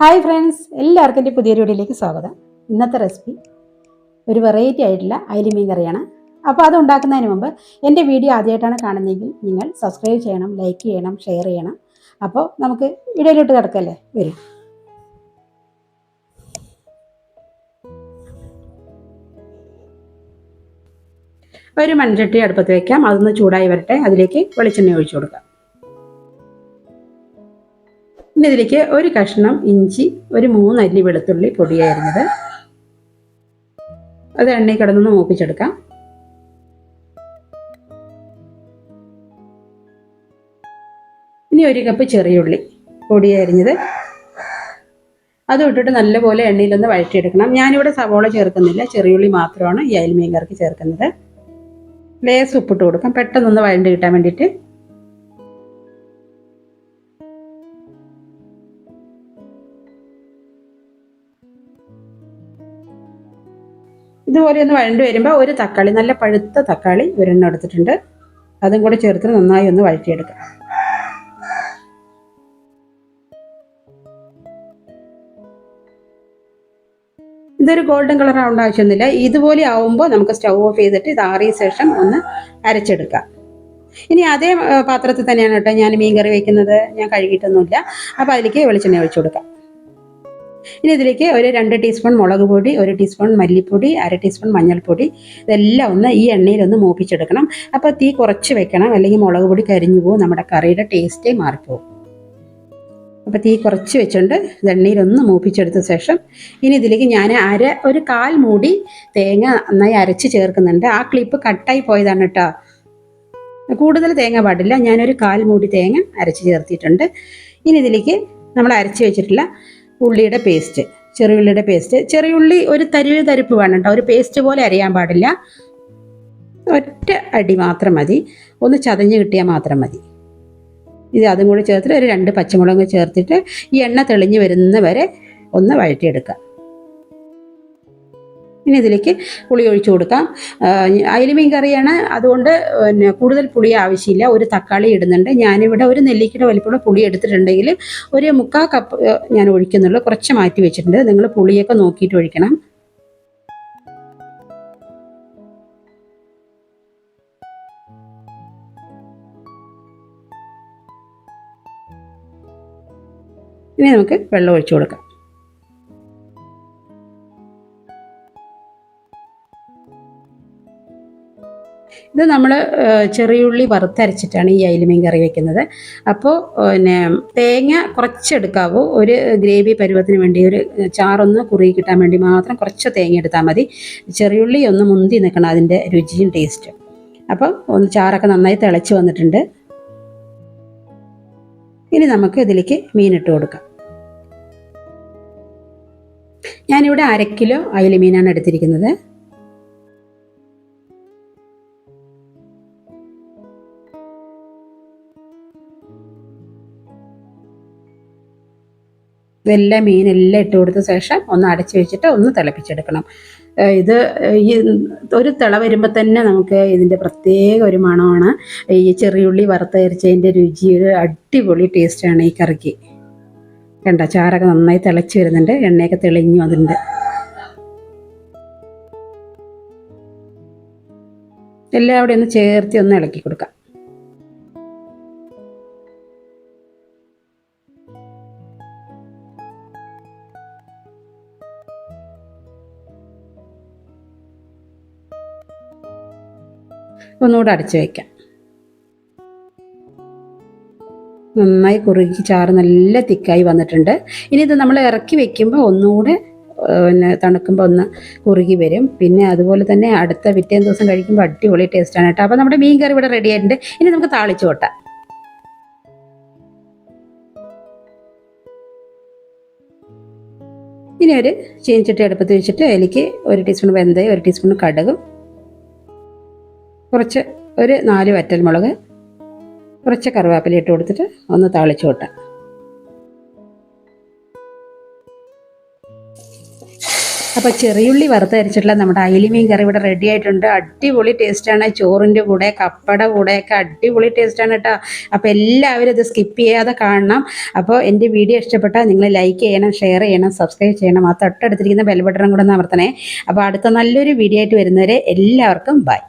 Hi friends എല്ലാവർക്കും എന്റെ പുതിയൊരു വീഡിയോയിലേക്ക് സ്വാഗതം. ഇന്നത്തെ റെസിപ്പി ഒരു വെറൈറ്റി ആയിട്ടുള്ള അയില മീൻ കറിയാണ്. അപ്പോൾ അത് ഉണ്ടാക്കുന്നതിന് മുമ്പ് എന്റെ വീഡിയോ ആദ്യമായിട്ടാണ് കാണുന്നതെങ്കിൽ നിങ്ങൾ സബ്സ്ക്രൈബ് ചെയ്യണം ലൈക്ക് ചെയ്യണം ഷെയർ ചെയ്യണം. അപ്പോൾ നമുക്ക് വീഡിയോയിലോട്ട് കിടക്കല്ലേ? വരും. ഒരു മൺചട്ടി അടുപ്പത്ത് വയ്ക്കാം അതൊന്ന് ചൂടായി വരട്ടെ. അതിലേക്ക് വെളിച്ചെണ്ണ ഒഴിച്ചു കൊടുക്കാം. ഇനി ഇതിലേക്ക് ഒരു കഷ്ണം ഇഞ്ചി ഒരു മൂന്നല്ലി വെളുത്തുള്ളി പൊടിയായിരുന്നത്. അത് എണ്ണയിൽ കിടന്നൊന്ന് മൂപ്പിച്ചെടുക്കാം. ഇനി ഒരു കപ്പ് ചെറിയുള്ളി പൊടിയരിഞ്ഞത് അത് ഇട്ടിട്ട് നല്ലപോലെ എണ്ണയിലൊന്ന് വഴറ്റിയെടുക്കണം. ഞാനിവിടെ സവോള ചേർക്കുന്നില്ല. ചെറിയുള്ളി മാത്രമാണ് ഈ അയൽമീൻ കറിക്ക് ചേർക്കുന്നത്. ലേസ് ഉപ്പിട്ട് കൊടുക്കാം. പെട്ടെന്നൊന്ന് വഴണ്ട് കിട്ടാൻ വേണ്ടിയിട്ട് ഇതുപോലെ ഒന്ന് വഴണ്ട് വരുമ്പോൾ ഒരു തക്കാളി നല്ല പഴുത്ത തക്കാളി ഒരെണ്ണം എടുത്തിട്ടുണ്ട്. അതും കൂടെ ചേർത്ത് നന്നായി ഒന്ന് വഴറ്റിയെടുക്കാം. ഇതൊരു ഗോൾഡൻ കളർ ആവേണ്ട ആവശ്യമൊന്നുമില്ല. ഇതുപോലെ ആവുമ്പോൾ നമുക്ക് സ്റ്റൗ ഓഫ് ചെയ്തിട്ട് ഇത് ആറിയ ശേഷം ഒന്ന് അരച്ചെടുക്കാം. ഇനി അതേ പാത്രത്തിൽ തന്നെയാണ് കേട്ടോ ഞാൻ മീൻ കറി വയ്ക്കുന്നത് ഞാൻ കഴുകിയിട്ടൊന്നുമില്ല. അപ്പോൾ അതിലേക്ക് വെളിച്ചെണ്ണ ഒഴിച്ചു കൊടുക്കാം. ഇനി ഇതിലേക്ക് ഒരു രണ്ട് ടീസ്പൂൺ മുളക് പൊടി ഒരു ടീസ്പൂൺ മല്ലിപ്പൊടി അര ടീസ്പൂൺ മഞ്ഞൾപ്പൊടി ഇതെല്ലാം ഒന്ന് ഈ എണ്ണയിൽ ഒന്ന് മൂപ്പിച്ചെടുക്കണം. അപ്പോൾ തീ കുറച്ച് വെക്കണം അല്ലെങ്കിൽ മുളക് പൊടി കരിഞ്ഞു പോകും നമ്മുടെ കറിയുടെ ടേസ്റ്റേ മാറിപ്പോകും അപ്പോൾ തീ കുറച്ച് വെച്ചുകൊണ്ട് എണ്ണയിലൊന്ന് മൂപ്പിച്ചെടുത്ത ശേഷം ഇനി ഇതിലേക്ക് ഞാൻ അര ഒരു കാൽ മൂടി തേങ്ങ നന്നായി അരച്ച് ചേർക്കുന്നുണ്ട്. ആ ക്ലിപ്പ് കട്ടായി പോയതാണ് കേട്ടോ കൂടുതൽ തേങ്ങ പാടില്ല ഞാനൊരു കാൽ മൂടി തേങ്ങ അരച്ച് ചേർത്തിട്ടുണ്ട്. ഇനി ഇതിലേക്ക് നമ്മൾ അരച്ച് വെച്ചിട്ടുള്ള ഉള്ളിയുടെ പേസ്റ്റ് ചെറിയുള്ളിയുടെ പേസ്റ്റ് ചെറിയുള്ളി ഒരു തരിവ് തരിപ്പ് വേണം കേട്ടോ ഒരു പേസ്റ്റ് പോലെ അരയാൻ പാടില്ല. ഒറ്റ അടി മാത്രം മതി. ഒന്ന് ചതഞ്ഞ് കിട്ടിയാൽ മാത്രം മതി. ഇത് അതും കൂടി ചേർത്തിട്ട് ഒരു രണ്ട് പച്ചമുളക് ചേർത്തിട്ട് ഈ എണ്ണ തെളിഞ്ഞ് വരുന്ന വരെ ഒന്ന് വഴറ്റിയെടുക്കുക. ഇനി ഇതിലേക്ക് പുളി ഒഴിച്ചു കൊടുക്കാം. അയലുമീൻ കറിയാണ്. അതുകൊണ്ട് പിന്നെ കൂടുതൽ പുളി ആവശ്യമില്ല. ഒരു തക്കാളി ഇടുന്നുണ്ട്. ഞാനിവിടെ ഒരു നെല്ലിക്കയുടെ വലിപ്പമുള്ള പുളി എടുത്തിട്ടുണ്ടെങ്കിൽ ഒരു മുക്കാൽ കപ്പ് ഞാൻ ഒഴിക്കുന്നുള്ളൂ. കുറച്ച് മാറ്റി വെച്ചിട്ടുണ്ട്. നിങ്ങൾ പുളിയൊക്കെ നോക്കിയിട്ട് ഒഴിക്കണം. ഇനി നമുക്ക് വെള്ളം ഒഴിച്ചു കൊടുക്കാം. ഇത് നമ്മൾ ചെറിയുള്ളി വറുത്തരച്ചിട്ടാണ് ഈ അയിലുമീൻ കറി വെക്കുന്നത്. അപ്പോൾ പിന്നെ തേങ്ങ കുറച്ചെടുക്കാവൂ. ഒരു ഗ്രേവി പരുവത്തിന് വേണ്ടി ഒരു ചാറൊന്ന് കുറുകി കിട്ടാൻ വേണ്ടി മാത്രം കുറച്ച് തേങ്ങ എടുത്താൽ മതി. ചെറിയുള്ളി ഒന്ന് മുന്തി നിൽക്കണം അതിന്റെ രുചിയും ടേസ്റ്റും. അപ്പം ഒന്ന് ചാറൊക്കെ നന്നായി തിളച്ച് വന്നിട്ടുണ്ട്. ഇനി നമുക്ക് ഇതിലേക്ക് മീനിട്ട് കൊടുക്കാം. ഞാനിവിടെ അര കിലോ അയില മീനാണ് എടുത്തിരിക്കുന്നത്. ഇതെല്ലാം മീനെല്ലാം ഇട്ട് കൊടുത്ത ശേഷം ഒന്ന് അടച്ചു വെച്ചിട്ട് ഒന്ന് തിളപ്പിച്ചെടുക്കണം. ഇത് ഈ ഒരു തിള വരുമ്പോൾ തന്നെ നമുക്ക് ഇതിന്റെ പ്രത്യേക ഒരു മണമാണ്. ഈ ചെറിയുള്ളി വറുത്തരച്ചതിന്റെ രുചി ഒരു അടിപൊളി ടേസ്റ്റാണ് ഈ കറിക്ക്. കണ്ട? ചാറൊക്കെ നന്നായി തിളച്ച് വരുന്നുണ്ട്. എണ്ണയൊക്കെ തെളിഞ്ഞു അതിന്റെ എല്ലാം അവിടെ ഒന്ന് ചേർത്തി ഒന്ന് ഇളക്കി കൊടുക്കാം. ഒന്നുകൂടെ അടച്ചു വയ്ക്കാം. നന്നായി കുറുകി ചാറ് നല്ല തിക്കായി വന്നിട്ടുണ്ട്. ഇനി ഇത് നമ്മൾ ഇറക്കി വെക്കുമ്പോൾ ഒന്നുകൂടെ പിന്നെ തണുക്കുമ്പോൾ ഒന്ന് കുറുകി വരും. പിന്നെ അതുപോലെ തന്നെ അടുത്ത പിറ്റേന്ന് ദിവസം കഴിക്കുമ്പോൾ അടിപൊളി ടേസ്റ്റാണ് കേട്ടോ. അപ്പോൾ നമ്മുടെ മീൻ കറി ഇവിടെ റെഡി ആയിട്ടുണ്ട്. ഇനി നമുക്ക് താളിച്ചു കൊട്ടാം. ഇനി ഒരു ചീനച്ചട്ടി അടുപ്പത്ത് വെച്ചിട്ട് അതിലേക്ക് ഒരു ടീസ്പൂൺ വെന്തയും ഒരു ടീസ്പൂൺ കടുകും കുറച്ച് ഒരു നാല് വറ്റൽമുളക് കുറച്ച് കറിവേപ്പില ഇട്ട് കൊടുത്തിട്ട് ഒന്ന് താളിച്ചു കൊട്ടാം. അപ്പോൾ ചെറിയുള്ളി വറുത്തരച്ചിട്ടുള്ള നമ്മുടെ അയിലിമീൻ കറി ഇവിടെ റെഡി ആയിട്ടുണ്ട്. അടിപൊളി ടേസ്റ്റാണ് ചോറിന്റെ കൂടെ കപ്പയുടെ കൂടെയൊക്കെ അടിപൊളി ടേസ്റ്റാണ് കേട്ടോ അപ്പോൾ എല്ലാവരും ഇത് സ്കിപ്പ് ചെയ്യാതെ കാണണം. അപ്പോൾ എന്റെ വീഡിയോ ഇഷ്ടപ്പെട്ടാൽ നിങ്ങൾ ലൈക്ക് ചെയ്യണം ഷെയർ ചെയ്യണം സബ്സ്ക്രൈബ് ചെയ്യണം. ആ തൊട്ടടുത്തിരിക്കുന്ന ബെൽ ബട്ടണും കൂടെ ഒന്ന് അമർത്തണേ. അപ്പോൾ അടുത്ത നല്ലൊരു വീഡിയോ ആയിട്ട് വരുന്നവരെ എല്ലാവർക്കും ബൈ